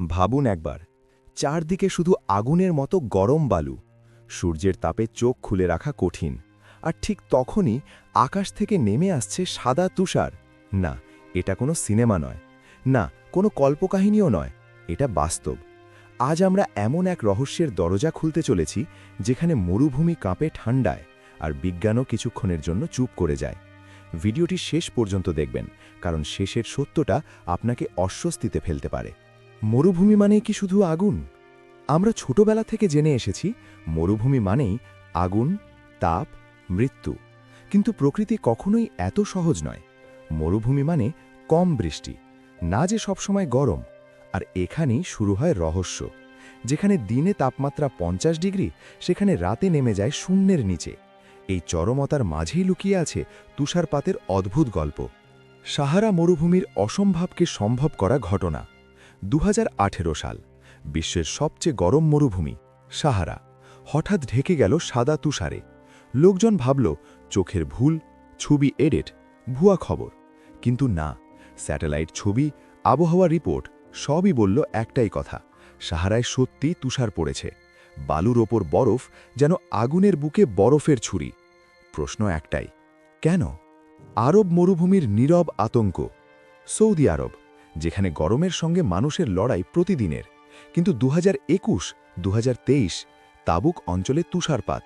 ভাবুন একবার, চারদিকে শুধু আগুনের মতো গরম বালু। সূর্যের তাপে চোখ খুলে রাখা কঠিন, আর ঠিক তখনই আকাশ থেকে নেমে আসছে সাদা তুষার। না, এটা কোনো সিনেমা নয়। না, কোনো কল্পকাহিনীও নয়। এটা বাস্তব। আজ আমরা এমন এক রহস্যের দরজা খুলতে চলেছি, যেখানে মরুভূমি কাঁপে ঠান্ডায়, আর বিজ্ঞানও কিছুক্ষণের জন্য চুপ করে যায়। ভিডিওটি শেষ পর্যন্ত দেখবেন, কারণ শেষের সত্যটা আপনাকে অস্বস্তিতে ফেলতে পারে। মরুভূমি মানে কি শুধু আগুন? আমরা ছোটবেলা থেকে জেনে এসেছি, মরুভূমি মানেই আগুন, তাপ, মৃত্যু। কিন্তু প্রকৃতি কখনোই এত সহজ নয়। মরুভূমি মানে কম বৃষ্টি, না যে সবসময় গরম। আর এখানেই শুরু হয় রহস্য। যেখানে দিনে তাপমাত্রা পঞ্চাশ ডিগ্রি, সেখানে রাতে নেমে যায় শূন্যের নিচে। এই চরমতার মাঝেই লুকিয়ে আছে তুষারপাতের অদ্ভুত গল্প। সাহারা মরুভূমির অসম্ভবকে সম্ভব করা ঘটনা। দু হাজার আঠেরো সাল, বিশ্বের সবচেয়ে গরম মরুভূমি, সাহারা। হঠাৎ ঢেকে গেল সাদা তুষারে। লোকজন ভাবল, চোখের ভুল, ছবি এডিট, ভুয়া খবর। কিন্তু না, স্যাটেলাইট ছবি, আবহাওয়া রিপোর্ট, সবই বলল একটাই কথা, সাহারায় সত্যি তুষার পড়েছে। বালুর ওপর বরফ যেন আগুনের বুকে বরফের ছুরি। প্রশ্ন একটাই, কেন? আরব মরুভূমির নীরব আতঙ্ক। সৌদি আরব যেখানে গরমের সঙ্গে মানুষের লড়াই প্রতিদিনের। কিন্তু দু হাজার একুশ দু তাবুক অঞ্চলে তুষারপাত।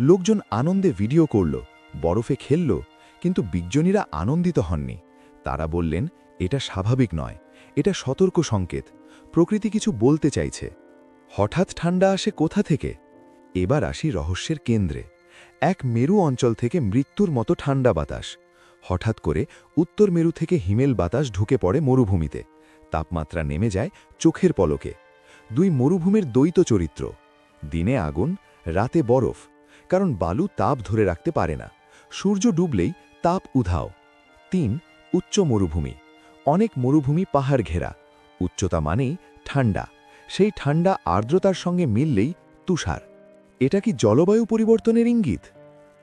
লোকজন আনন্দে ভিডিও করল, বরফে খেলল, কিন্তু বিজ্ঞানীরা আনন্দিত হননি। তারা বললেন, এটা স্বাভাবিক নয়, এটা সতর্ক সংকেত, প্রকৃতি কিছু বলতে চাইছে। হঠাৎ ঠান্ডা আসে কোথা থেকে? এবার আসি রহস্যের কেন্দ্রে। এক মেরু অঞ্চল থেকে মৃত্যুর মতো ঠান্ডা বাতাস। হঠাৎ করে উত্তর মেরু থেকে হিমেল বাতাস ঢুকে পড়ে মরুভূমিতে। তাপমাত্রা নেমে যায় চোখের পলকে। দুই মরুভূমির দ্বৈত চরিত্র। দিনে আগুন, রাতে বরফ। কারণ বালু তাপ ধরে রাখতে পারে না। সূর্য ডুবলেই তাপ উধাও। তিন, উচ্চ মরুভূমি। অনেক মরুভূমি পাহাড় ঘেরা। উচ্চতা মানেই ঠান্ডা। সেই ঠান্ডা আর্দ্রতার সঙ্গে মিললেই তুষার। এটা কি জলবায়ু পরিবর্তনের ইঙ্গিত?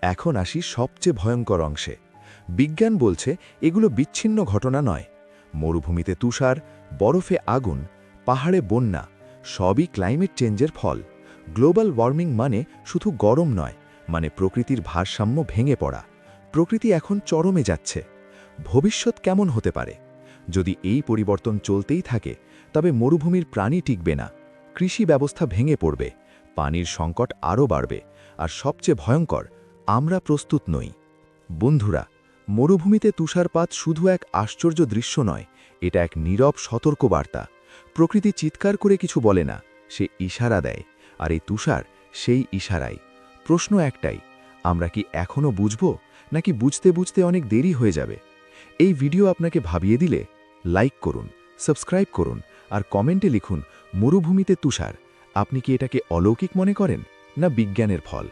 এখন আসি সবচেয়ে ভয়ঙ্কর অংশে। বিজ্ঞান বলছে এগুলো বিচ্ছিন্ন ঘটনা নয়। মরুভূমিতে তুষার, বরফে আগুন, পাহাড়ে বন্যা, সবই ক্লাইমেট চেঞ্জের ফল। গ্লোবাল ওয়ার্মিং মানে শুধু গরম নয় মানে প্রকৃতির ভারসাম্য ভেঙে পড়া। প্রকৃতি এখন চরমে যাচ্ছে। ভবিষ্যৎ কেমন হতে পারে? যদি এই পরিবর্তন চলতেই থাকে, তবে মরুভূমির প্রাণী টিকবে না। কৃষি ব্যবস্থা ভেঙে পড়বে, পানির সংকট আরও বাড়বে, আর সবচেয়ে ভয়ঙ্কর, আমরা প্রস্তুত নই। বন্ধুরা মরুভূমিতে তুষারপাত শুধু এক আশ্চর্য দৃশ্য নয়, এটা এক নীরব সতর্ক বার্তা প্রকৃতি চিৎকার করে কিছু বলে না, সে ইশারা দেয়, আর এই তুষার সেই ইশারাই। প্রশ্ন একটাই, আমরা কি এখনও বুঝব, নাকি বুঝতে বুঝতে অনেক দেরি হয়ে যাবে? এই ভিডিও আপনাকে ভাবিয়ে দিলে লাইক করুন, সাবস্ক্রাইব করুন, আর কমেন্টে লিখুন, মরুভূমিতে তুষার, আপনি কি এটাকে অলৌকিক মনে করেন, না বিজ্ঞানের ফল?